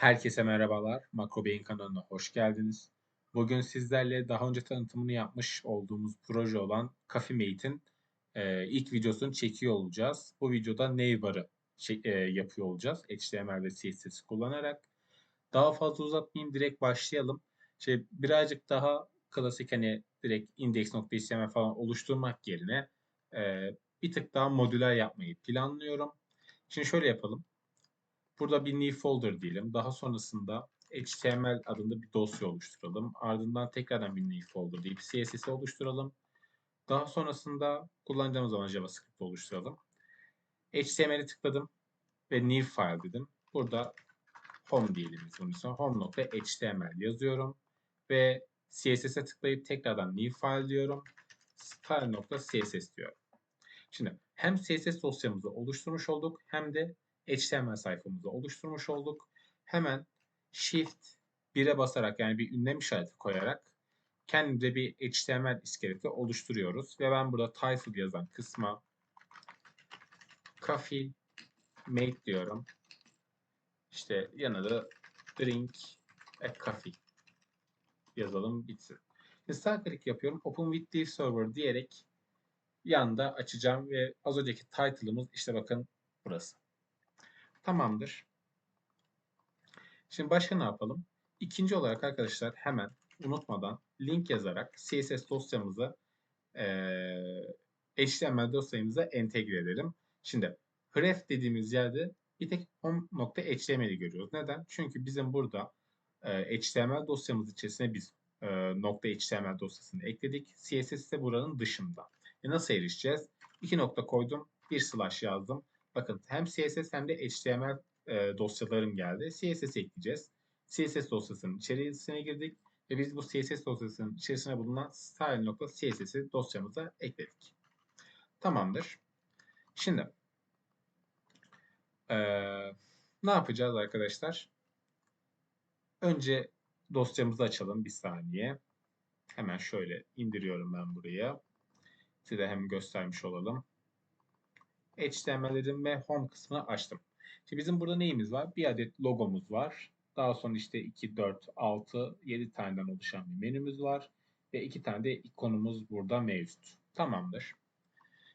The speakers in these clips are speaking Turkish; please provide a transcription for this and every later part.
Herkese merhabalar. Makro Beyin kanalına hoş geldiniz. Bugün sizlerle daha önce tanıtımını yapmış olduğumuz proje olan CoffeeMate'in e, ilk videosunu çekiyor olacağız. Bu videoda Neighbor'ı e, yapıyor olacağız. HTML ve CSS kullanarak. Daha fazla uzatmayayım, direkt başlayalım. Şey, birazcık daha klasik hani direkt index.html falan oluşturmak yerine e, bir tık daha modüler yapmayı planlıyorum. Şimdi şöyle yapalım. Burada bir new folder diyelim. Daha sonrasında HTML adında bir dosya oluşturalım. Ardından tekrardan bir new folder deyip CSS oluşturalım. Daha sonrasında kullanacağımız zaman JavaScript oluşturalım. HTML'i tıkladım ve new file dedim. Burada home diyelim bunun için. home.html yazıyorum ve CSS'e tıklayıp tekrardan new file diyorum. style.css diyorum. Şimdi hem CSS dosyamızı oluşturmuş olduk hem de HTML sayfamızı oluşturmuş olduk. Hemen Shift 1'e basarak yani bir ünlem işareti koyarak kendimize bir HTML iskeleti oluşturuyoruz. Ve ben burada title yazan kısma coffee mate diyorum. İşte yanına da drink a coffee yazalım bitsin. Şimdi sağ klik yapıyorum. Open with div server diyerek yanda açacağım ve az önceki title'ımız işte bakın burası. Tamamdır. Şimdi başka ne yapalım? İkinci olarak arkadaşlar hemen unutmadan link yazarak CSS dosyamızı e, HTML dosyamıza entegre edelim. Şimdi href dediğimiz yerde bir tek home.html'i görüyoruz. Neden? Çünkü bizim burada e, HTML dosyamız içerisine biz e, .html dosyasını ekledik. CSS ise buranın dışında. E nasıl erişeceğiz? İki nokta koydum, bir slash yazdım. Bakın hem CSS hem de HTML e, dosyalarım geldi. CSS ekleyeceğiz. CSS dosyasının içerisine girdik ve biz bu CSS dosyasının içerisine bulunan style.css'i dosyamıza ekledik. Tamamdır. Şimdi e, ne yapacağız arkadaşlar? Önce dosyamızı açalım bir saniye. Hemen şöyle indiriyorum ben buraya. Size hem göstermiş olalım. HTML ve Home kısmını açtım. Şimdi bizim burada neyimiz var? Bir adet logomuz var. Daha sonra işte 2, 4, 6, 7 taneden oluşan bir menümüz var. Ve 2 tane de ikonumuz burada mevcut. Tamamdır.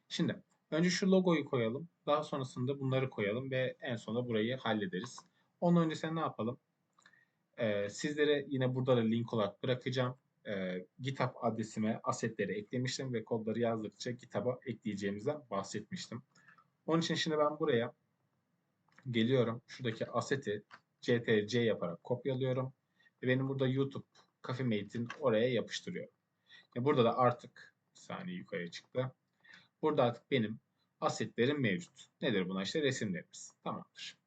Şimdi önce şu logoyu koyalım. Daha sonrasında bunları koyalım ve en sonunda burayı hallederiz. Onun öncesinde ne yapalım? Ee, sizlere yine burada da link olarak bırakacağım. Ee, GitHub adresime asetleri eklemiştim ve kodları yazdıkça GitHub'a ekleyeceğimizden bahsetmiştim. Onun için şimdi ben buraya geliyorum. Şuradaki aseti CTRC yaparak kopyalıyorum. Ve benim burada YouTube CoffeeMate'in oraya yapıştırıyorum. Ve burada da artık bir saniye yukarıya çıktı. Burada artık benim asetlerim mevcut. Nedir buna? İşte resimlerimiz. Tamamdır.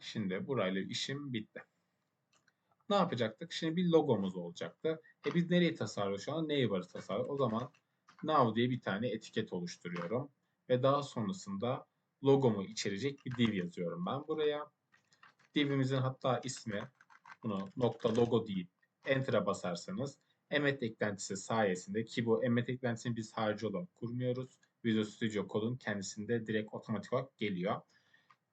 Şimdi burayla işim bitti. Ne yapacaktık? Şimdi bir logomuz olacaktı. E biz nereyi tasarlıyoruz şu an? Neighbor'ı tasarlıyoruz. O zaman now diye bir tane etiket oluşturuyorum ve daha sonrasında logomu içerecek bir div yazıyorum ben buraya. Divimizin hatta ismi bunu nokta logo deyip enter'a basarsanız emet eklentisi sayesinde ki bu emet eklentisini biz harici olarak kurmuyoruz. Visual Studio Code'un kendisinde direkt otomatik olarak geliyor.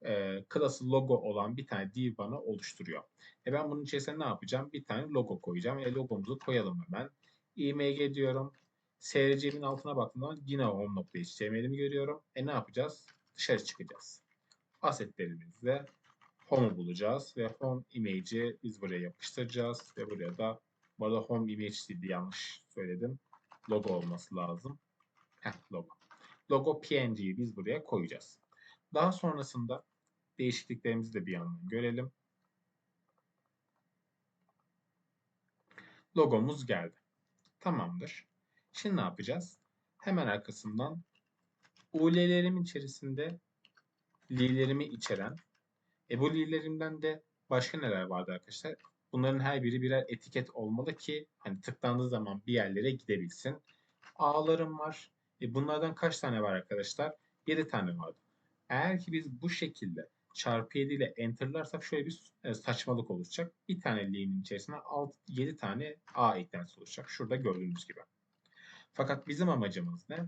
E, klası logo olan bir tane div bana oluşturuyor. E ben bunun içerisine ne yapacağım? Bir tane logo koyacağım. E logomuzu koyalım hemen. img diyorum. SRC'min altına baktığımda yine home.html'imi görüyorum. E ne yapacağız? Dışarı çıkacağız. Assetlerimizde home'u bulacağız ve home image'i biz buraya yapıştıracağız ve buraya da bu arada home image dedi yanlış söyledim. Logo olması lazım. Heh, logo. Logo PNG'yi biz buraya koyacağız. Daha sonrasında değişikliklerimizi de bir yandan görelim. Logomuz geldi. Tamamdır. Şimdi ne yapacağız? Hemen arkasından UL'lerimin içerisinde li'lerimi içeren e bu li'lerimden de başka neler vardı arkadaşlar? Bunların her biri birer etiket olmalı ki hani tıklandığı zaman bir yerlere gidebilsin. A'larım var. E bunlardan kaç tane var arkadaşlar? 7 tane vardı. Eğer ki biz bu şekilde çarpı 7 ile enterlarsak şöyle bir e, saçmalık olacak. Bir tane li'nin içerisine 6, 7 tane A eklentisi olacak. Şurada gördüğünüz gibi. Fakat bizim amacımız ne?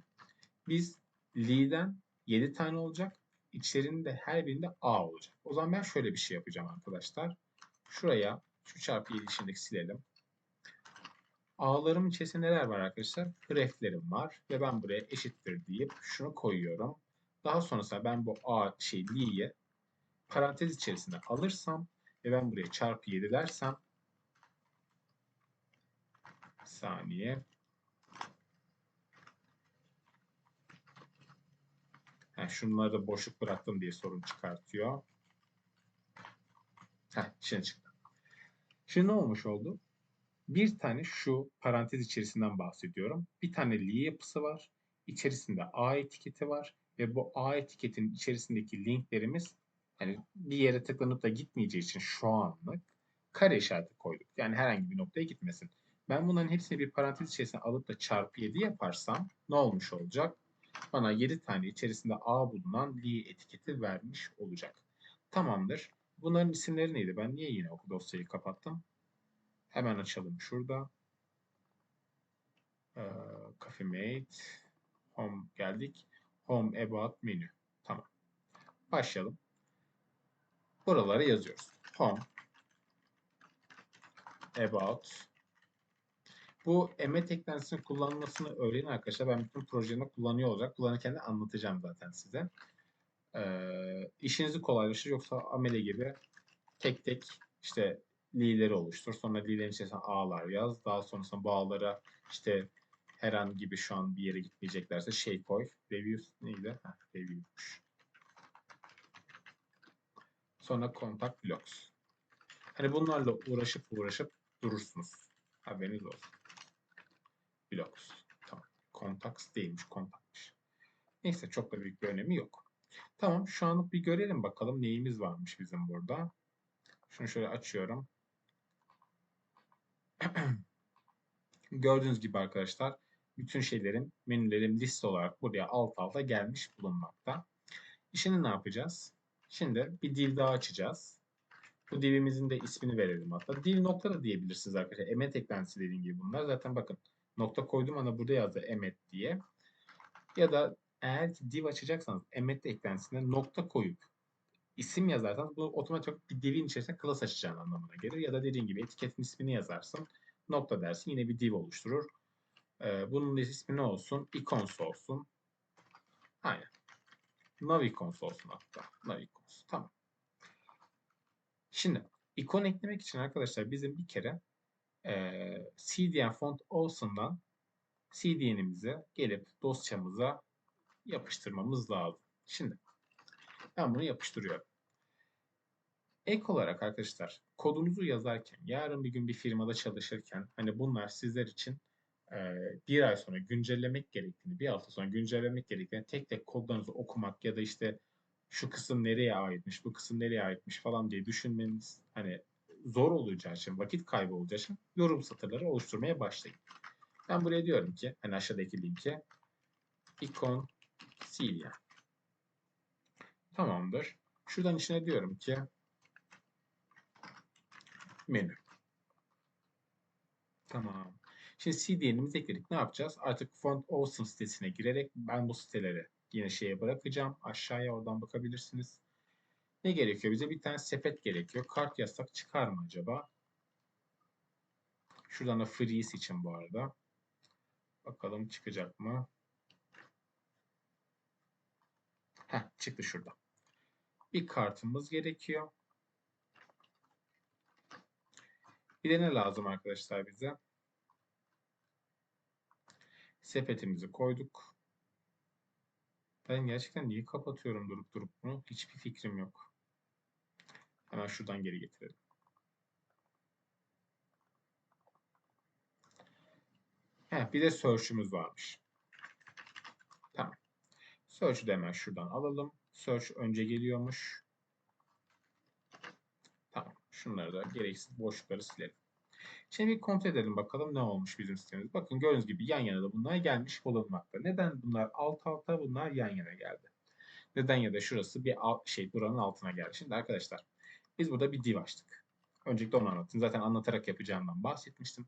Biz Lee'den 7 tane olacak içlerinde her birinde A olacak. O zaman ben şöyle bir şey yapacağım arkadaşlar. Şuraya şu çarpı 7 içindeki silelim. A'larım içerisinde neler var arkadaşlar? Graflerim var ve ben buraya eşittir deyip şunu koyuyorum. Daha sonrasında ben bu A şey L'yi parantez içerisinde alırsam ve ben buraya çarpı 7 dersem saniye Ha, şunları boşluk bıraktım diye sorun çıkartıyor. Heh, şimdi çıktı. Şimdi ne olmuş oldu? Bir tane şu parantez içerisinden bahsediyorum. Bir tane li yapısı var. İçerisinde A etiketi var. Ve bu A etiketinin içerisindeki linklerimiz hani bir yere tıklanıp da gitmeyeceği için şu anlık kare işareti koyduk. Yani herhangi bir noktaya gitmesin. Ben bunların hepsini bir parantez içerisine alıp da çarpı 7 yaparsam ne olmuş olacak? Bana 7 tane içerisinde A bulunan li etiketi vermiş olacak. Tamamdır. Bunların isimleri neydi? Ben niye yine o dosyayı kapattım? Hemen açalım şurada. Ee, Coffee Mate. Home geldik. Home About Menü. Tamam. Başlayalım. Buralara yazıyoruz. Home. About. Bu emet eklentisinin kullanılmasını öğrenin arkadaşlar. Ben bütün projelerimde kullanıyor olacak. Kullanırken de anlatacağım zaten size. Ee, işinizi kolaylaştırır. Yoksa amele gibi tek tek işte li'leri oluştur. Sonra li'lerin içerisine a'lar yaz. Daha sonrasında bağlara işte herhangi bir şu an bir yere gitmeyeceklerse şey koy. Reviews neydi? Heh, review'muş. Sonra contact blocks. Hani bunlarla uğraşıp uğraşıp durursunuz. Haberiniz olsun. Blocks. Tamam. Contacts değilmiş. Contactmış. Neyse çok da büyük bir önemi yok. Tamam şu anlık bir görelim bakalım neyimiz varmış bizim burada. Şunu şöyle açıyorum. Gördüğünüz gibi arkadaşlar bütün şeylerin menülerim liste olarak buraya alt alta gelmiş bulunmakta. Şimdi ne yapacağız? Şimdi bir div daha açacağız. Bu divimizin de ismini verelim hatta. Div nokta da diyebilirsiniz arkadaşlar. Emet eklentisi dediğim gibi bunlar. Zaten bakın nokta koydum ama burada yazdı emet diye. Ya da eğer ki div açacaksanız emet eklentisine nokta koyup isim yazarsanız bu otomatik bir divin içerisinde class açacağın anlamına gelir. Ya da dediğim gibi etiketin ismini yazarsın. Nokta dersin yine bir div oluşturur. Ee, bunun ismi ne olsun? Icons olsun. Aynen. Navicons olsun hatta. Navicons. Tamam. Şimdi ikon eklemek için arkadaşlar bizim bir kere e, CDN font olsundan CDN'imizi gelip dosyamıza yapıştırmamız lazım. Şimdi ben bunu yapıştırıyorum. Ek olarak arkadaşlar kodunuzu yazarken yarın bir gün bir firmada çalışırken hani bunlar sizler için e, bir ay sonra güncellemek gerektiğini, bir hafta sonra güncellemek gerektiğini tek tek kodlarınızı okumak ya da işte şu kısım nereye aitmiş, bu kısım nereye aitmiş falan diye düşünmeniz hani zor olacağı için, vakit kaybı olacağı için yorum satırları oluşturmaya başlayın. Ben buraya diyorum ki hani aşağıdaki linke icon Celia. Tamamdır. Şuradan içine diyorum ki menü. Tamam. Şimdi CDN'imizi ekledik. Ne yapacağız? Artık Font Awesome sitesine girerek ben bu siteleri yine şeye bırakacağım. Aşağıya oradan bakabilirsiniz. Ne gerekiyor? Bize bir tane sepet gerekiyor. Kart yazsak çıkar mı acaba? Şuradan da freeze için bu arada. Bakalım çıkacak mı? Heh, çıktı şurada. Bir kartımız gerekiyor. Bir de ne lazım arkadaşlar bize? Sepetimizi koyduk. Ben gerçekten niye kapatıyorum durup durup bunu? Hiçbir fikrim yok. Hemen şuradan geri getirelim. Heh, bir de search'ümüz varmış. Tamam. Search'ü de hemen şuradan alalım. Search önce geliyormuş. Tamam. Şunları da gereksiz boşlukları silelim. Şimdi bir kontrol edelim bakalım ne olmuş bizim sistemimiz. Bakın gördüğünüz gibi yan yana da bunlar gelmiş bulunmakta. Neden bunlar alt alta bunlar yan yana geldi? Neden ya da şurası bir alt, şey buranın altına geldi. Şimdi arkadaşlar biz burada bir div açtık. Öncelikle onu anlatayım. Zaten anlatarak yapacağımdan bahsetmiştim.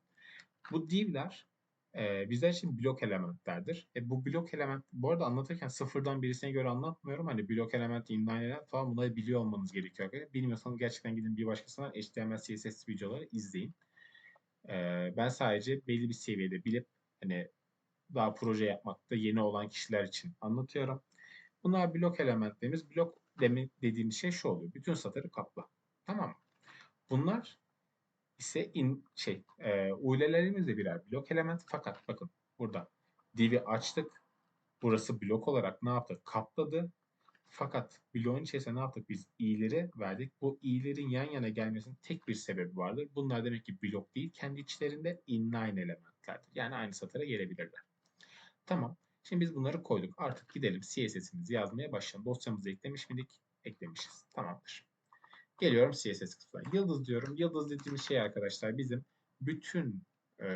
Bu divler e, bizler için blok elementlerdir. E, bu blok element, bu arada anlatırken sıfırdan birisine göre anlatmıyorum. Hani blok element, inline element falan bunları biliyor olmanız gerekiyor. Bilmiyorsanız gerçekten gidin bir başkasından HTML, CSS videoları izleyin. E, ben sadece belli bir seviyede bilip hani daha proje yapmakta yeni olan kişiler için anlatıyorum. Bunlar blok elementlerimiz. Blok dediğimiz şey şu oluyor. Bütün satırı kapla. Tamam? Bunlar ise in, şey e, UL'lerimiz de birer blok element. Fakat bakın burada div'i açtık. Burası blok olarak ne yaptı? Kapladı. Fakat bloğun içerisinde ne yaptık? Biz i'leri verdik. Bu i'lerin yan yana gelmesinin tek bir sebebi vardır. Bunlar demek ki blok değil. Kendi içlerinde inline elementlerdir. Yani aynı satıra gelebilirler. Tamam. Şimdi biz bunları koyduk. Artık gidelim CSS'imizi yazmaya başlayalım. Dosyamızı eklemiş miydik? Eklemişiz. Tamamdır. Geliyorum CSS kısmına. Yıldız diyorum. Yıldız dediğimiz şey arkadaşlar bizim bütün e,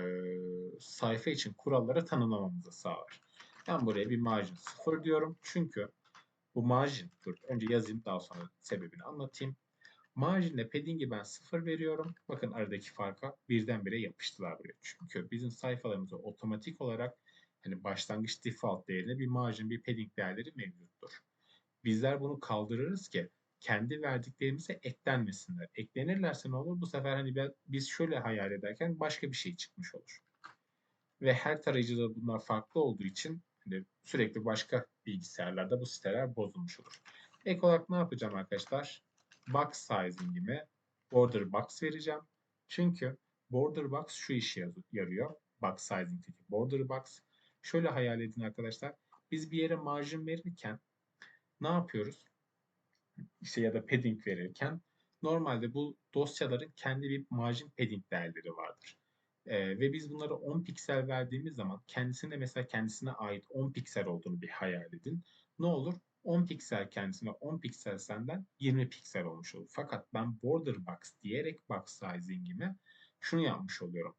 sayfa için kuralları tanımlamamızı sağlar. Ben buraya bir margin 0 diyorum. Çünkü bu margin, dur önce yazayım daha sonra sebebini anlatayım. Margin'de padding'i ben 0 veriyorum. Bakın aradaki farka birdenbire yapıştılar buraya. Çünkü bizim sayfalarımızda otomatik olarak hani başlangıç default değerine bir margin, bir padding değerleri mevcuttur. Bizler bunu kaldırırız ki kendi verdiklerimize eklenmesinler. Eklenirlerse ne olur? Bu sefer hani biz şöyle hayal ederken başka bir şey çıkmış olur. Ve her tarayıcıda bunlar farklı olduğu için hani sürekli başka bilgisayarlarda bu siteler bozulmuş olur. Ek olarak ne yapacağım arkadaşlar? Box sizing'ime border box vereceğim. Çünkü border box şu işe yarıyor. Box sizing'deki border box. Şöyle hayal edin arkadaşlar. Biz bir yere marjin verirken ne yapıyoruz? İşte ya da padding verirken normalde bu dosyaların kendi bir margin padding değerleri vardır. Ee, ve biz bunları 10 piksel verdiğimiz zaman kendisine mesela kendisine ait 10 piksel olduğunu bir hayal edin. Ne olur? 10 piksel kendisine 10 piksel senden 20 piksel olmuş olur. Fakat ben border box diyerek box sizing'ime şunu yapmış oluyorum.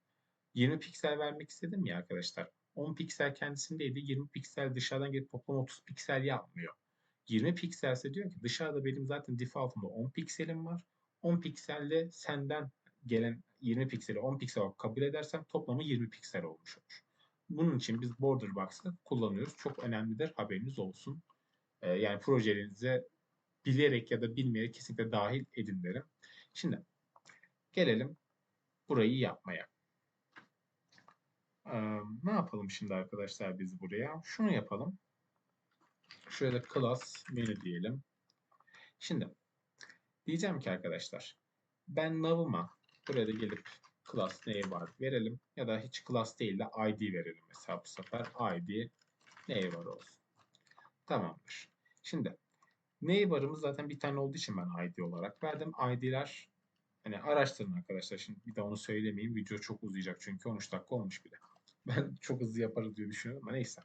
20 piksel vermek istedim ya arkadaşlar. 10 piksel kendisindeydi. 20 piksel dışarıdan gelip toplam 30 piksel yapmıyor. 20 pikselse diyor ki dışarıda benim zaten default'umda 10 pikselim var. 10 pikselle senden gelen 20 pikseli 10 piksel olarak kabul edersem toplamı 20 piksel olmuş olur. Bunun için biz border box'ı kullanıyoruz. Çok önemlidir. Haberiniz olsun. Ee, yani projelerinize bilerek ya da bilmeyerek kesinlikle dahil edin derim. Şimdi gelelim burayı yapmaya. Ee, ne yapalım şimdi arkadaşlar biz buraya? Şunu yapalım. Şöyle class menü diyelim. Şimdi diyeceğim ki arkadaşlar ben nav'ıma buraya da gelip class name var verelim ya da hiç class değil de id verelim mesela bu sefer id name var olsun. Tamamdır. Şimdi neighbor'ımız zaten bir tane olduğu için ben id olarak verdim. id'ler hani araştırın arkadaşlar. Şimdi bir de onu söylemeyeyim. Video çok uzayacak çünkü 13 dakika olmuş bile. Ben çok hızlı yaparız diye düşünüyorum ama neyse.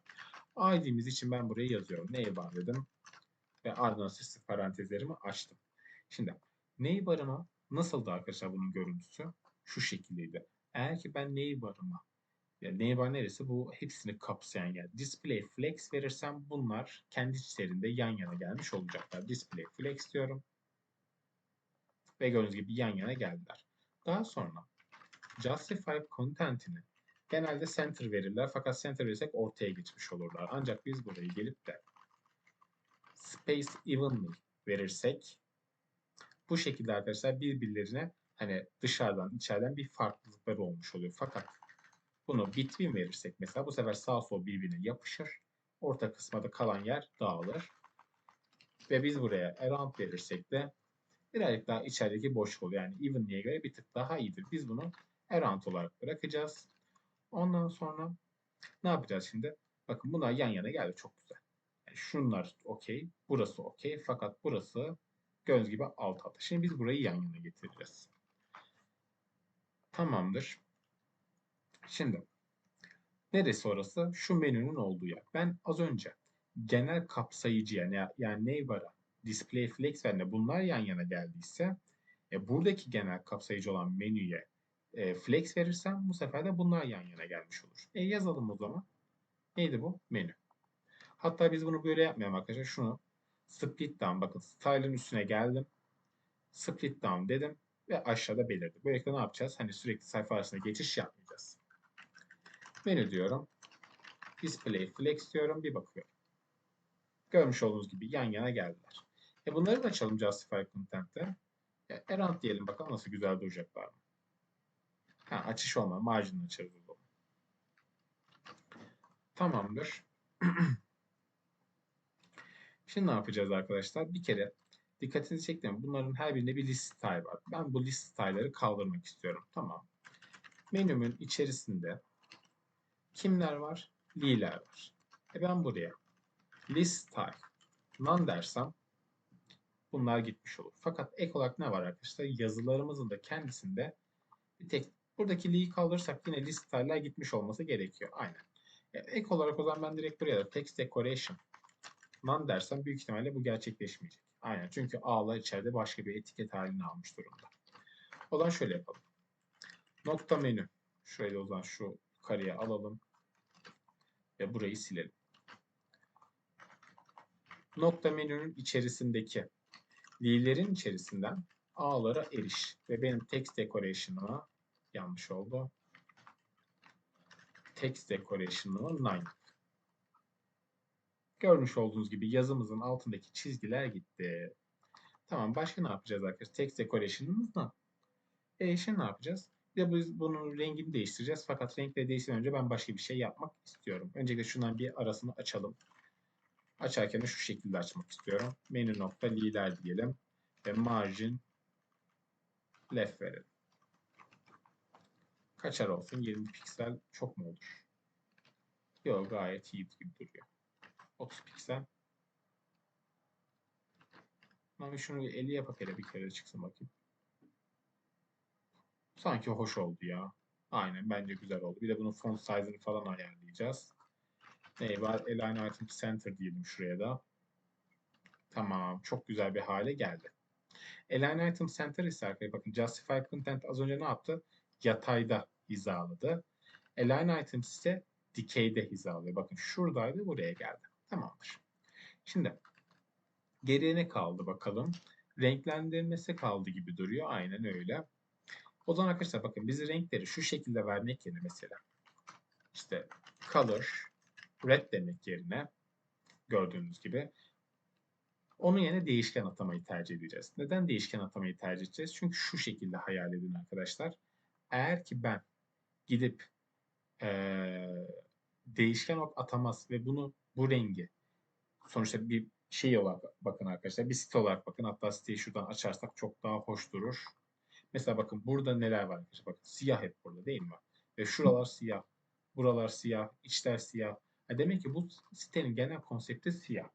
ID'miz için ben buraya yazıyorum. Neighbor dedim. Ve ardından süslü parantezlerimi açtım. Şimdi neighbor'ıma nasıldı arkadaşlar bunun görüntüsü? Şu şekildeydi. Eğer ki ben neighbor'ıma yani neighbor neresi? Bu hepsini kapsayan yer. Display flex verirsem bunlar kendi içlerinde yan yana gelmiş olacaklar. Display flex diyorum. Ve gördüğünüz gibi yan yana geldiler. Daha sonra justify content'ini Genelde center verirler fakat center verirsek ortaya geçmiş olurlar. Ancak biz burayı gelip de space evenly verirsek bu şekilde arkadaşlar birbirlerine hani dışarıdan içeriden bir farklılıkları olmuş oluyor. Fakat bunu between verirsek mesela bu sefer sağ sol birbirine yapışır. Orta kısmada kalan yer dağılır. Ve biz buraya around verirsek de birazcık daha içerideki boşluk oluyor. Yani evenly'e göre bir tık daha iyidir. Biz bunu around olarak bırakacağız. Ondan sonra ne yapacağız şimdi? Bakın bunlar yan yana geldi. Çok güzel. Yani şunlar okey. Burası okey. Fakat burası göz gibi alt alta. Şimdi biz burayı yan yana getireceğiz. Tamamdır. Şimdi neresi orası? Şu menünün olduğu yer. Ben az önce genel kapsayıcı yani, yani neighbor'a display flex ve bunlar yan yana geldiyse e, buradaki genel kapsayıcı olan menüye e, flex verirsem bu sefer de bunlar yan yana gelmiş olur. E yazalım o zaman. Neydi bu? Menü. Hatta biz bunu böyle yapmayalım arkadaşlar. Şunu split down bakın style'ın üstüne geldim. Split down dedim ve aşağıda belirdi. Böylelikle ne yapacağız? Hani sürekli sayfa arasında geçiş yapmayacağız. Menü diyorum. Display flex diyorum. Bir bakıyorum. Görmüş olduğunuz gibi yan yana geldiler. E bunları da açalım Justify Content'te. E, Errand diyelim bakalım nasıl güzel duracaklar mı? Ha, açış olma. Margin açarız o. Tamamdır. Şimdi ne yapacağız arkadaşlar? Bir kere dikkatinizi çektim. Bunların her birinde bir list style var. Ben bu list style'ları kaldırmak istiyorum. Tamam. Menümün içerisinde kimler var? Li'ler var. E ben buraya list style none dersem bunlar gitmiş olur. Fakat ek olarak ne var arkadaşlar? Yazılarımızın da kendisinde bir tek buradaki li'yi kaldırırsak yine list style'lar gitmiş olması gerekiyor. Aynen. E, ek olarak o zaman ben direkt buraya da text decoration none dersem büyük ihtimalle bu gerçekleşmeyecek. Aynen çünkü A'lar içeride başka bir etiket halini almış durumda. O zaman şöyle yapalım. Nokta menü. Şöyle o zaman şu yukarıya alalım. Ve burayı silelim. Nokta menünün içerisindeki li'lerin içerisinden A'lara eriş. Ve benim text decoration'ıma yanlış oldu. Text decoration'ıma 9. Görmüş olduğunuz gibi yazımızın altındaki çizgiler gitti. Tamam başka ne yapacağız arkadaşlar? Text decoration'ımız ne? E şimdi ne yapacağız? Bir de biz bunun rengini değiştireceğiz. Fakat renkleri değiştirmeden önce ben başka bir şey yapmak istiyorum. Öncelikle şundan bir arasını açalım. Açarken de şu şekilde açmak istiyorum. Menü nokta lider diyelim. Ve margin left verelim. Kaçar olsun? 20 piksel çok mu olur? Yok gayet iyi gibi duruyor. 30 piksel. Ama şunu bir 50 yapıp hele bir kere çıksın bakayım. Sanki hoş oldu ya. Aynen bence güzel oldu. Bir de bunun font size'ını falan ayarlayacağız. Ne var? Align Item Center diyelim şuraya da. Tamam. Çok güzel bir hale geldi. Align Item Center ise arkadaşlar bakın Justify Content az önce ne yaptı? Yatayda hizaladı. Align Items ise dikeyde hizalıyor. Bakın şuradaydı buraya geldi. Tamamdır. Şimdi geriye ne kaldı bakalım. Renklendirmesi kaldı gibi duruyor. Aynen öyle. O zaman arkadaşlar bakın biz renkleri şu şekilde vermek yerine mesela işte color red demek yerine gördüğünüz gibi onun yerine değişken atamayı tercih edeceğiz. Neden değişken atamayı tercih edeceğiz? Çünkü şu şekilde hayal edin arkadaşlar. Eğer ki ben gidip ee, değişken ok atamaz ve bunu bu rengi sonuçta bir şey olarak bakın arkadaşlar bir site olarak bakın hatta siteyi şuradan açarsak çok daha hoş durur. Mesela bakın burada neler var arkadaşlar bakın siyah hep burada değil mi? Ve şuralar siyah, buralar siyah, içler siyah. Ha demek ki bu sitenin genel konsepti siyah.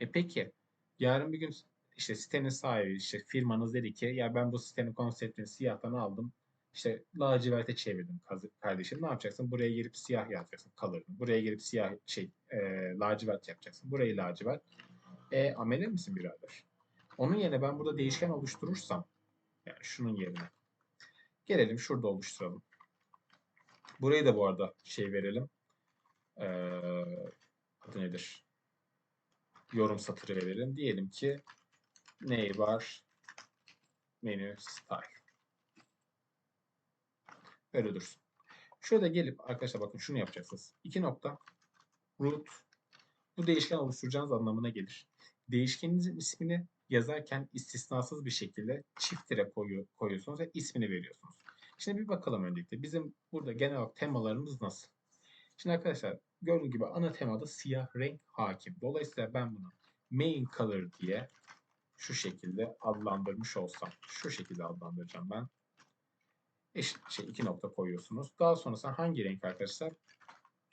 E peki yarın bir gün işte sitenin sahibi işte firmanız dedi ki ya ben bu sitenin konseptini siyahtan aldım işte laciverte çevirdim kardeşim. Ne yapacaksın? Buraya girip siyah yazacaksın kalırını. Buraya girip siyah şey e, lacivert yapacaksın. Burayı lacivert. E amele misin birader? Onun yerine ben burada değişken oluşturursam yani şunun yerine gelelim şurada oluşturalım. Burayı da bu arada şey verelim. Ee, adı nedir? Yorum satırı verelim. Diyelim ki var? Menü style. Böyle dursun. Şurada gelip arkadaşlar bakın şunu yapacaksınız. İki nokta root bu değişken oluşturacağınız anlamına gelir. Değişkeninizin ismini yazarken istisnasız bir şekilde çift tire koyu, koyuyorsunuz ve ismini veriyorsunuz. Şimdi bir bakalım öncelikle. Bizim burada genel olarak temalarımız nasıl? Şimdi arkadaşlar gördüğünüz gibi ana temada siyah renk hakim. Dolayısıyla ben bunu main color diye şu şekilde adlandırmış olsam. Şu şekilde adlandıracağım ben eşit şey iki nokta koyuyorsunuz. Daha sonrasında hangi renk arkadaşlar?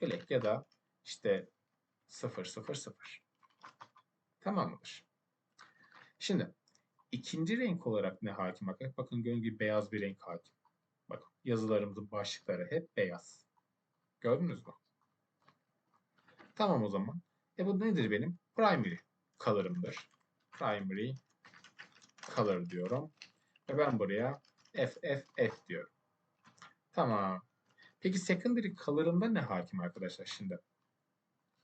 Black ya da işte 0 0 0. Tamam mıdır? Şimdi ikinci renk olarak ne hakim arkadaşlar? Bakın gördüğünüz gibi beyaz bir renk hakim. Bakın yazılarımızın başlıkları hep beyaz. Gördünüz mü? Tamam o zaman. E bu nedir benim? Primary color'ımdır. Primary color diyorum. Ve ben buraya F, F, F diyorum. Tamam. Peki secondary color'ında ne hakim arkadaşlar şimdi?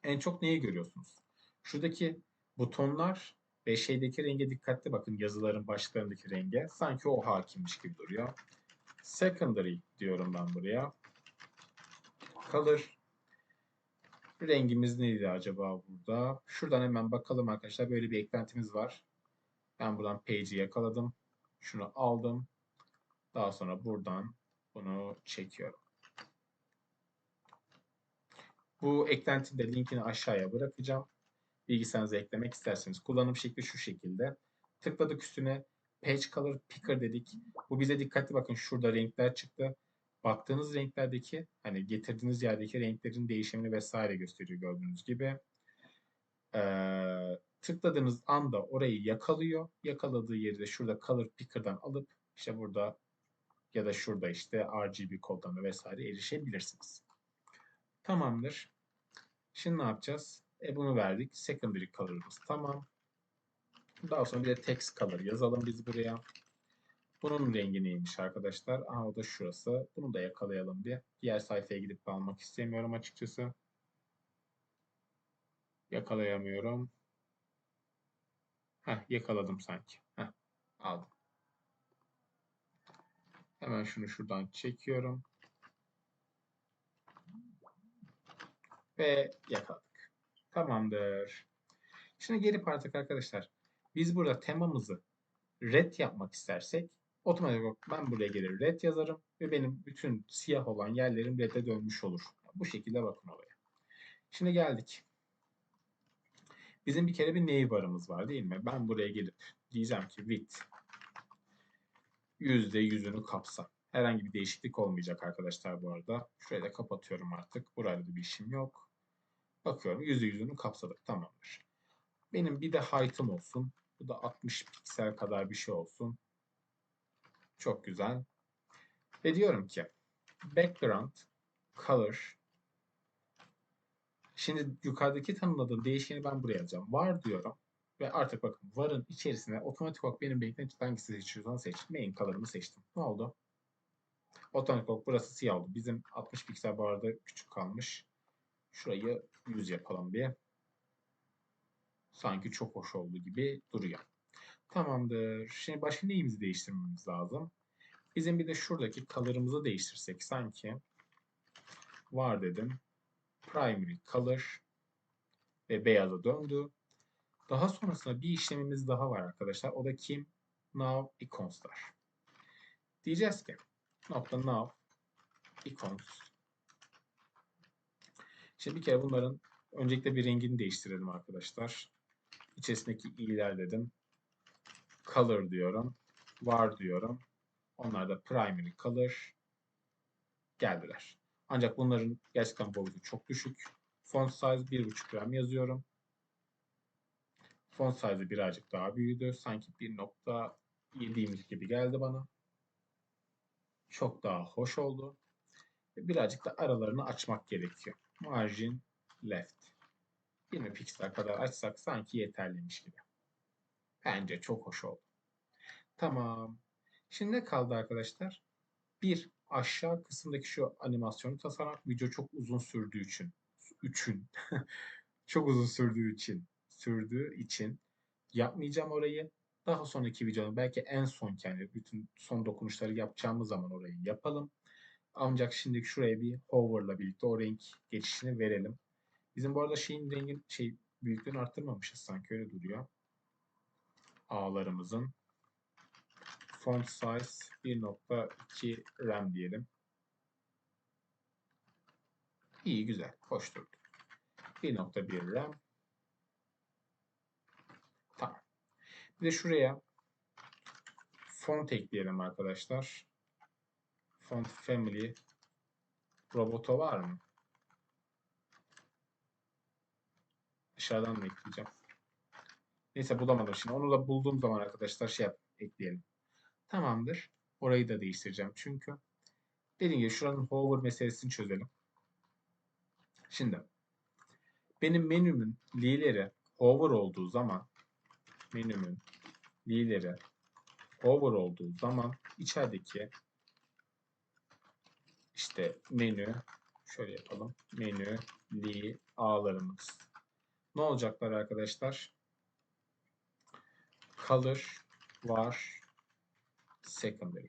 En çok neyi görüyorsunuz? Şuradaki butonlar ve şeydeki renge dikkatli bakın yazıların başlarındaki renge. Sanki o hakimmiş gibi duruyor. Secondary diyorum ben buraya. Color. Rengimiz neydi acaba burada? Şuradan hemen bakalım arkadaşlar. Böyle bir eklentimiz var. Ben buradan page'i yakaladım. Şunu aldım. Daha sonra buradan bunu çekiyorum. Bu eklentinin de linkini aşağıya bırakacağım. Bilgisayarınıza eklemek isterseniz. Kullanım şekli şu şekilde. Tıkladık üstüne. Page Color Picker dedik. Bu bize dikkatli bakın. Şurada renkler çıktı. Baktığınız renklerdeki hani getirdiğiniz yerdeki renklerin değişimini vesaire gösteriyor gördüğünüz gibi. Ee, tıkladığınız anda orayı yakalıyor. Yakaladığı yeri de şurada Color Picker'dan alıp işte burada ya da şurada işte RGB kodlarına vesaire erişebilirsiniz. Tamamdır. Şimdi ne yapacağız? E bunu verdik. Secondary color'ımız tamam. Daha sonra bir de text color yazalım biz buraya. Bunun rengi neymiş arkadaşlar? Aha o da şurası. Bunu da yakalayalım bir. Diğer sayfaya gidip almak istemiyorum açıkçası. Yakalayamıyorum. Heh, yakaladım sanki. Heh, aldım. Hemen şunu şuradan çekiyorum. Ve yakaladık. Tamamdır. Şimdi geri artık arkadaşlar. Biz burada temamızı red yapmak istersek otomatik olarak ben buraya gelir red yazarım ve benim bütün siyah olan yerlerim red'e dönmüş olur. Bu şekilde bakın olaya. Şimdi geldik. Bizim bir kere bir neighbor'ımız var değil mi? Ben buraya gelip diyeceğim ki with %100'ünü kapsar. Herhangi bir değişiklik olmayacak arkadaşlar bu arada. Şurayı da kapatıyorum artık. Burada da bir işim yok. Bakıyorum %100'ünü kapsadık. Tamamdır. Benim bir de height'ım olsun. Bu da 60 piksel kadar bir şey olsun. Çok güzel. Ve diyorum ki background, color. Şimdi yukarıdaki tanımladığım değişkeni ben buraya yazacağım. Var diyorum. Ve artık bakın varın içerisine otomatik olarak benim beklenti hangisi seçiyorsan seç. Main color'ımı seçtim. Ne oldu? Otomatik olarak burası siyah oldu. Bizim 60 piksel bu arada küçük kalmış. Şurayı 100 yapalım bir. Sanki çok hoş oldu gibi duruyor. Tamamdır. Şimdi başka neyimizi değiştirmemiz lazım? Bizim bir de şuradaki color'ımızı değiştirsek sanki. Var dedim. Primary color ve beyaza döndü. Daha sonrasında bir işlemimiz daha var arkadaşlar. O da kim? Now icons'lar. Diyeceğiz ki nokta now icons. Şimdi bir kere bunların öncelikle bir rengini değiştirelim arkadaşlar. İçerisindeki i'ler dedim. Color diyorum. Var diyorum. Onlar da primary color geldiler. Ancak bunların gerçekten boyutu çok düşük. Font size 1.5 gram yazıyorum. Font size birazcık daha büyüdü. Sanki 1.7'ymiş gibi geldi bana. Çok daha hoş oldu. Birazcık da aralarını açmak gerekiyor. Margin left. 20 piksel kadar açsak sanki yeterliymiş gibi. Bence çok hoş oldu. Tamam. Şimdi ne kaldı arkadaşlar? Bir aşağı kısımdaki şu animasyonu tasarlamak video çok uzun sürdüğü için. Üçün. çok uzun sürdüğü için. Sürdüğü için yapmayacağım orayı. Daha sonraki videoda belki en son kendi bütün son dokunuşları yapacağımız zaman orayı yapalım. Ancak şimdi şuraya bir hover'la birlikte o renk geçişini verelim. Bizim bu arada şeyin rengin şey büyüklüğünü arttırmamışız sanki öyle duruyor. Ağlarımızın font size 1.2 RAM diyelim. İyi güzel. Hoş durdu. 1.1 RAM. Tamam. Bir de şuraya font ekleyelim arkadaşlar. Font family roboto var mı? Dışarıdan mı ekleyeceğim? Neyse bulamadım şimdi. Onu da bulduğum zaman arkadaşlar şey yap, ekleyelim. Tamamdır. Orayı da değiştireceğim çünkü. Dediğim gibi şuranın hover meselesini çözelim. Şimdi benim menümün lileri hover olduğu zaman menümün lileri hover olduğu zaman içerideki işte menü şöyle yapalım. Menü, li, ağlarımız. Ne olacaklar arkadaşlar? Color var secondary.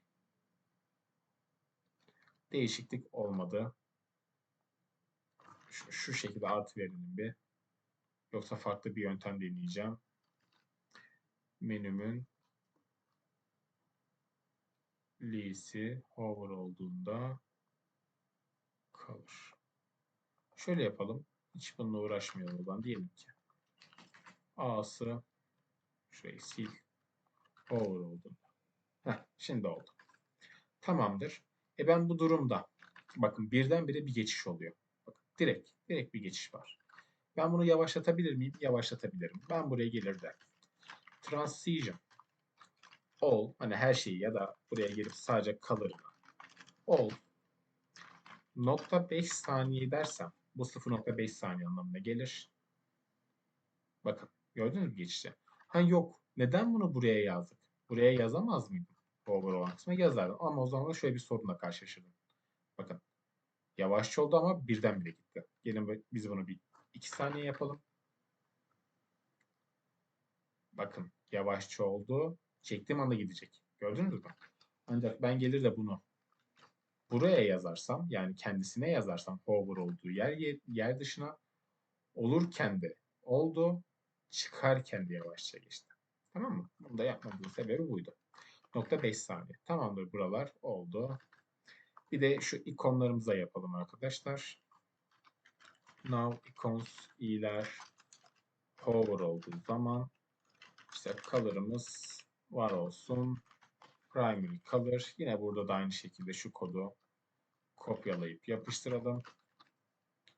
Değişiklik olmadı. şu, şu şekilde artı verelim bir. Yoksa farklı bir yöntem deneyeceğim. Menümün L'si hover olduğunda kalır. Şöyle yapalım. Hiç bununla uğraşmayalım zaman. Diyelim ki A'sı şurayı sil. Hover olduğunda. Heh, şimdi oldu. Tamamdır. E ben bu durumda bakın birdenbire bir geçiş oluyor. Bakın direkt, direkt bir geçiş var. Ben bunu yavaşlatabilir miyim? Yavaşlatabilirim. Ben buraya gelir de transition all hani her şeyi ya da buraya gelip sadece kalır all nokta 5 saniye dersem bu 0.5 saniye anlamına gelir. Bakın gördünüz mü geçişi? Ha yok. Neden bunu buraya yazdık? Buraya yazamaz mıydım? Over kısma yazardım. Ama o zaman şöyle bir sorunla karşılaşırdım. Bakın. Yavaşça oldu ama birden gitti. Gelin biz bunu bir 2 saniye yapalım. Bakın yavaşça oldu. Çektiğim anda gidecek. Gördünüz mü? Ancak ben gelir de bunu buraya yazarsam yani kendisine yazarsam hover olduğu yer yer dışına olurken de oldu çıkarken de yavaşça geçti. Tamam mı? Bunu da yapmamızın sebebi buydu. Nokta 5 saniye. Tamamdır buralar oldu. Bir de şu ikonlarımıza yapalım arkadaşlar. Now icons iler hover olduğu zaman işte color'ımız var olsun. Primary color. Yine burada da aynı şekilde şu kodu kopyalayıp yapıştıralım.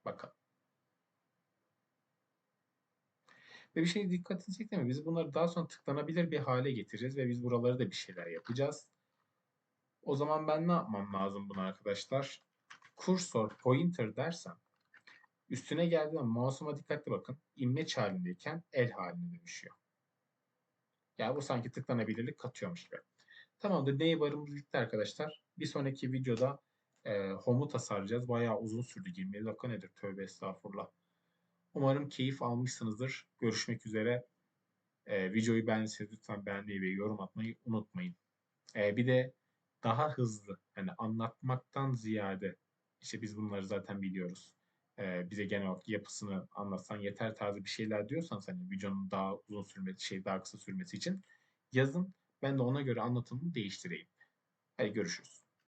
Bakalım. Ve bir şey dikkatini çekti mi? Biz bunları daha sonra tıklanabilir bir hale getireceğiz ve biz buraları da bir şeyler yapacağız. O zaman ben ne yapmam lazım bunu arkadaşlar? Cursor pointer dersem üstüne geldiğinde mouse'uma dikkatli bakın. İmleç halindeyken el haline dönüşüyor. Yani bu sanki tıklanabilirlik katıyormuş gibi. Tamamdır. Neighbor'ımız bitti arkadaşlar. Bir sonraki videoda e, home'u tasarlayacağız. Bayağı uzun sürdü. 20 dakika nedir? Tövbe estağfurullah. Umarım keyif almışsınızdır. Görüşmek üzere. E, videoyu beğendiyseniz lütfen beğenmeyi ve yorum atmayı unutmayın. E, bir de daha hızlı, yani anlatmaktan ziyade, işte biz bunları zaten biliyoruz. E, bize genel olarak yapısını anlatsan yeter tarzı bir şeyler diyorsanız hani videonun daha uzun sürmesi, şey daha kısa sürmesi için yazın. Ben de ona göre anlatımımı değiştireyim. Hadi görüşürüz.